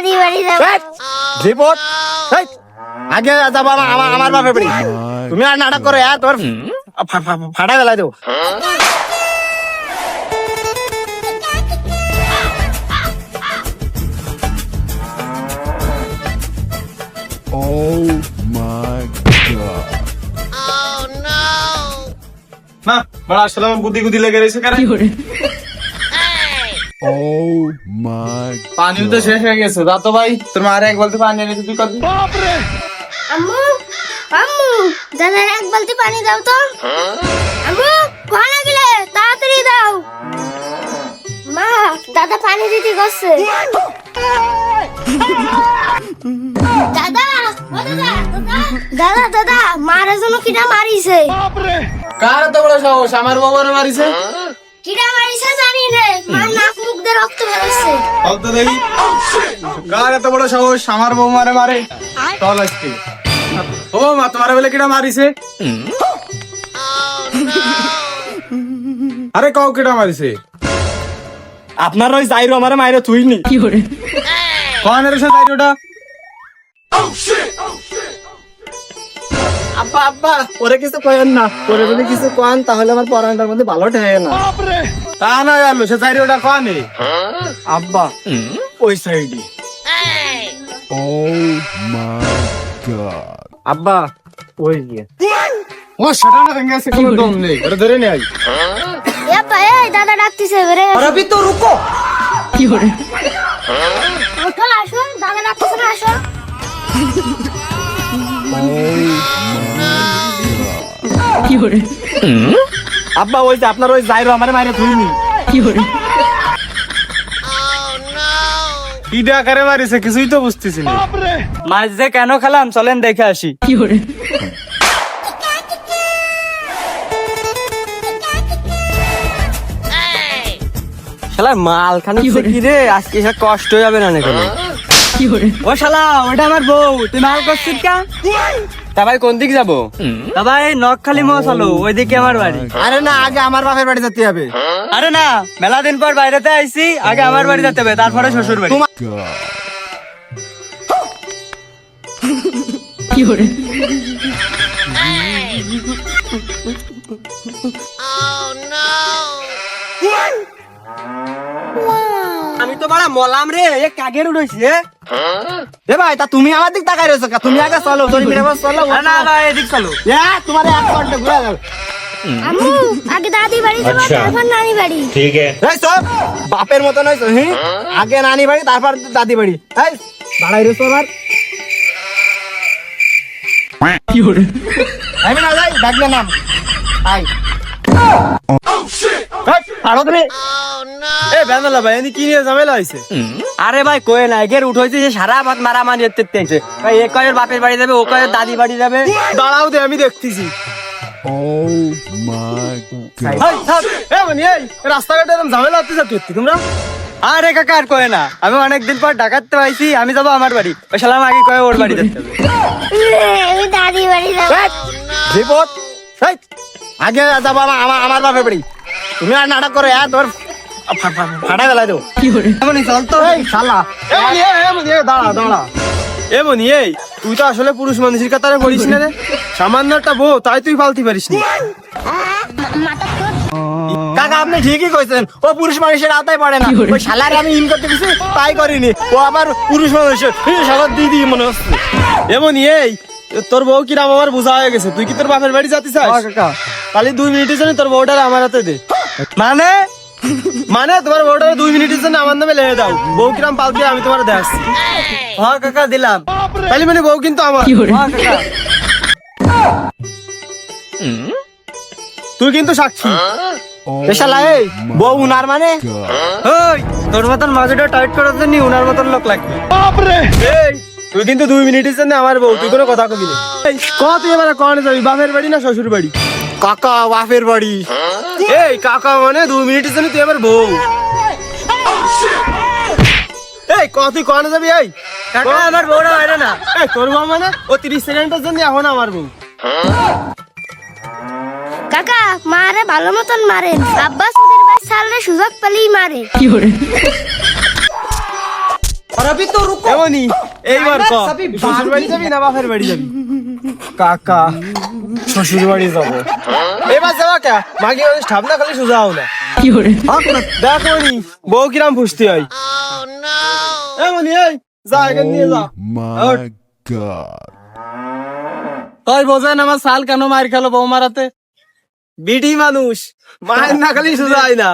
দাদি বাড়ি যাব। আগে যাব আমার আমার- আমার বাপের বাড়ি। তুমি আর নাটক করো তোর ফাটা গেলা দেবো Oh my god. না বড় আসলে বুদ্ধি গুদি লেগে রয়েছে কেন Oh my পানি তো শেষ হয়ে গেছে। যা তো ভাই তোর মারে এক বলতে পানি এনে তুই কর আম্মু আম্মু দাদা এক বালতি পানি দাও তো। আম্মু গেলে তাড়াতাড়ি দাও। মা দাদা পানি দিতে গেছে দাদা দাদা দাদা। দাদা মারা জন্য কিনা মারিছে। কার তো বড় সাহস? আমার বাবার মারিছে? কিনা মারিছে জানি রে মার নাক মুখ দিয়ে রক্ত বেরোচ্ছে। চল তো দেখি। কার এত বড় সাহস? আমার বউ মারে মারে। চল আজকে। ও মা তোমার বেলে কিটা মারিছে? আরে কাউ কিটা মারিছে? আপনার ওই যাইরো আমার মায়ের তুই নি কোন এর সাথে ওটা আব্বা আব্বা ওরে কিছু কয়েন না। ওরে যদি কিছু কন তাহলে আমার পড়ানোটার মধ্যে ভালো ঠেয়ে না। তা না গেল সে চারি ওটা কনে হ্যাঁ? আব্বা ওই সাইডে। Oh my god. আব্বা ওই গিয়ে ও সেটা না ভেঙে আছে কোনো দম নেই। ওরে ধরে নে আই এই দাদা ডাকতেছে রে আর আবি তো রুকো। কি করে আসো দাদা ডাকতেছে আসো। আব্বা ওই যে আপনার ওই যাইরো আমার মায়ের তুই নি কি ডাকারে মারিছে কিছুই তো বুঝতেছি না। মাছ যে কেন খেলাম চলেন দেখে আসি। শালা মাল খানে কি রে? আজকে কষ্ট হয়ে যাবে না না কোনো ও শালা ওটা আমার বউ। তুই মাল করছিস কা? তা ভাই কোন দিক যাব? তা ভাই নকখালি চলো ওইদিকে আমার বাড়ি। আরে না আগে আমার বাপের বাড়ি যেতে হবে। আরে না মেলা দিন পর বাইরেতে আইছি আগে আমার বাড়ি যেতে হবে তারপরে শ্বশুর বাড়ি। God. আমি তো বড় মলাম রে এ কাগের উড়েছি এ ভাই তা তুমি আমার দিক তাকাই রয়েছো তুমি আগে চলো তোর মিলে চলো না ভাই এদিক চলো। তোমার এক ঘণ্টা ঘুরে গেল আম্মু আগে দাদি বাড়ি যাব তারপর নানি বাড়ি। এই সব বাপের মতন হ্যাঁ আগে নানি বাড়ি তারপর দাদি বাড়ি। এই দাঁড়াই রয়েছো আমার আমি না যাই ডাকলে নাম। আই এই, তুমি। এ বেনালা ভাই এনি কি নিয়ে ঝামেলা হইছে? আরে ভাই কয়ে না এগের উঠেছে যে সারা ভাত মারা মারি তেছে ভাই এ কয়ের বাপের বাড়ি যাবে ও কয়ের দাদি বাড়ি যাবে। দাঁড়াও দে আমি দেখতেছি. এ মানে এই রাস্তাঘাটে এরকম ঝামেলা হচ্ছে সত্যি তোমরা? আরে কাকা আর কয়ে না। আমি অনেকদিন পর ডাকাতে পাইছি আমি যাব আমার বাড়ি। ওই সালাম আগে কয়ে ওর বাড়ি যেতে হবে। দাদি বাড়ি যাব। বিপদ। আগে যাব আমার আমার- আমার বাপের বাড়ি। তুমি আর নাটক করো হ্যাঁ তোর ফা- ফা- ফাটা। গেলা দেবো। চল তো। এই শালা। এ এ, এ এ, দাঁড়া দাঁড়া। এ মনি এই তুই তো আসলে পুরুষ মানুষের কাতারে পড়িস না রে। সামান্য একটা বউ তাই তুই পালতে পারিস নি। কাকা আপনি ঠিকই কইছেন ও পুরুষ মানুষের আওতায় পড়ে না। ওই শালার আমি ইন করতে গেছি তাই করিনি। ও আবার পুরুষ মানুষের। সালার দিদি মনে হচ্ছে। এমনই এই তোর বউ কি রাম আমার বোঝা হয়ে গেছে? তুই কি তোর বাপের বাড়ি যাতে চাস? কাকা। খালি দুই মিনিটের জন্য তোর বউটার আমার হাতে দে। মানে? মানে? তোমার বউটার দুই মিনিটের জন্য আমার নামে লেগে দাও। বউ কিরাম পালতে আমি তোমার দেখাচ্ছি হ্যাঁ কাকা দিলাম। তাহলে মানে বউ কিন্তু আমার। তুই কিন্তু সাক্ষী। এ শালা এই বউ উনার মানে. ওই তোর মতন মাঝেটা টাইট করার জন্য উনার মতন লোক লাগবে। এই তুই কিন্তু দুই মিনিটের জন্য আমার বউ তুই কোনো কথা কবি না। এই ক তুই এবার কনে যাবি বাপের বাড়ি না শ্বশুর বাড়ি? কাকা বাপের বাড়ি। এই কাকা মানে দুই মিনিটের জন্য তুই আমার বউ। এই ক তুই কনে যাবি এই? কাকা আমার বউটা বাইরে না। এই তোর বউ মানে? ও তিরিশ সেকেন্ডের জন্য এখন আমার বউ। কাকা মারে ভালো মতন মারে আব্বা সুদের ভাই সালরে সুযোগ পেলেই মারে। এমনই। এইবার ক। শ্বশুর বাড়ি যাবি না বাপের বাড়ি যাবি? কাকা শ্বশুর বাড়ি যাব। এবার যাবা কে মাগি মানুষ ঠাপনা খালি সোজাও না। দেখো নি বউ কিরাম ফুসতে হয়। এমনই এই যা এখান নিয়ে যা। Oh. ওই বোঝেন আমার সাল কেন মার খেলো বউ মারাতে বিডি মানুষ মায়ের না খালি সোজা হয় না।